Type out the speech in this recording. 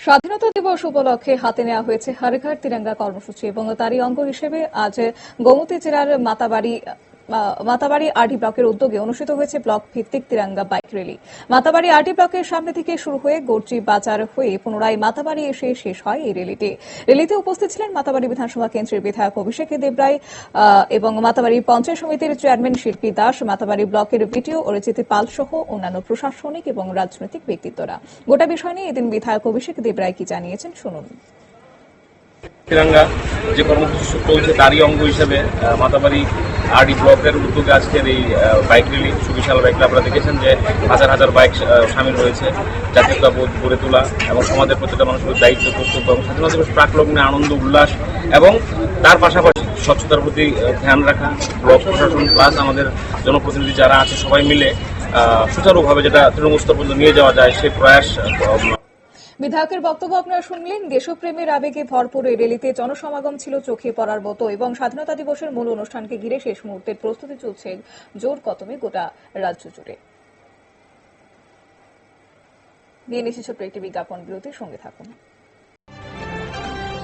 স্বাধীনতা দিবস উপলক্ষে হাতে নেওয়া হয়েছে হরঘর তিরঙ্গা কর্মসূচি এবং তারই অঙ্গ হিসেবে আজ গোমতী জেলার মাতাবাড়ি মাতাবাড়ি আরডি ব্লকের উদ্যোগে অনুষ্ঠিত হয়েছে ব্লক ভিত্তিক Tiranga bike rally. Matabari RD ব্লকের সামনে থেকে শুরু হয়ে গোর্জি বাজার হয়ে পুনরায় মাতাবাড়ি এসে শেষ হয় এই র্যালিটি। র্যালিতে উপস্থিত ছিলেন মাতাবাড়ি বিধানসভা কেন্দ্রের বিধায়ক অভিষেক দেবরায় এবং মাতাবাড়ি পঞ্চায়েত সমিতির চেয়ারম্যান শিল্পী দাস, মাতাবাড়ি ব্লকের বিটিও অরিজিৎ পাল সহ অন্যান্য প্রশাসনিক এবং রাজনৈতিক ব্যক্তিত্বরা। গোটা বিষয় নিয়ে এদিন বিধায়ক অভিষেক দেবরায় কি জানিয়েছেন শুনুন। তিরঙ্গা যে কর্মসূচি চলছে, তারই অঙ্গ হিসেবে মাতাবাড়ি আরডি ব্লকের উদ্যোগে আজকের এই বাইক র্যালি সুবিশাল বাইক র্যালি আপনারা দেখেছেন যে হাজার হাজার বাইক সামিল হয়েছে। জাতীয়তা বোধ গড়ে তোলা এবং সমাজের প্রতিটা মানুষের দায়িত্ব, কর্তব্য এবং স্বাধীনতা দিবস প্রাকলগ্নে আনন্দ, উল্লাস এবং তার পাশাপাশি স্বচ্ছতার প্রতি ধ্যান রাখা, ব্লক প্রশাসন প্লাস আমাদের জনপ্রতিনিধি যারা আছে সবাই মিলে সুচারুভাবে যেটা তৃণমূল স্তর পর্যন্ত নিয়ে যাওয়া যায় সেই প্রয়াস বিধায়কের বক্তব্য আপনারা শুনলেন। দেশপ্রেমের আবেগে ভরপুর এই রেলিতে জনসমাগম ছিল চোখে পড়ার মতো এবং স্বাধীনতা দিবসের মূল অনুষ্ঠানকে ঘিরে শেষ মুহূর্তের প্রস্তুতি চলছে জোর কদমে গোটা রাজ্য জুড়ে। নিয়ে নিচ্ছে ছোট্ট একটি বিজ্ঞাপন বিরতির সঙ্গে থাকুন।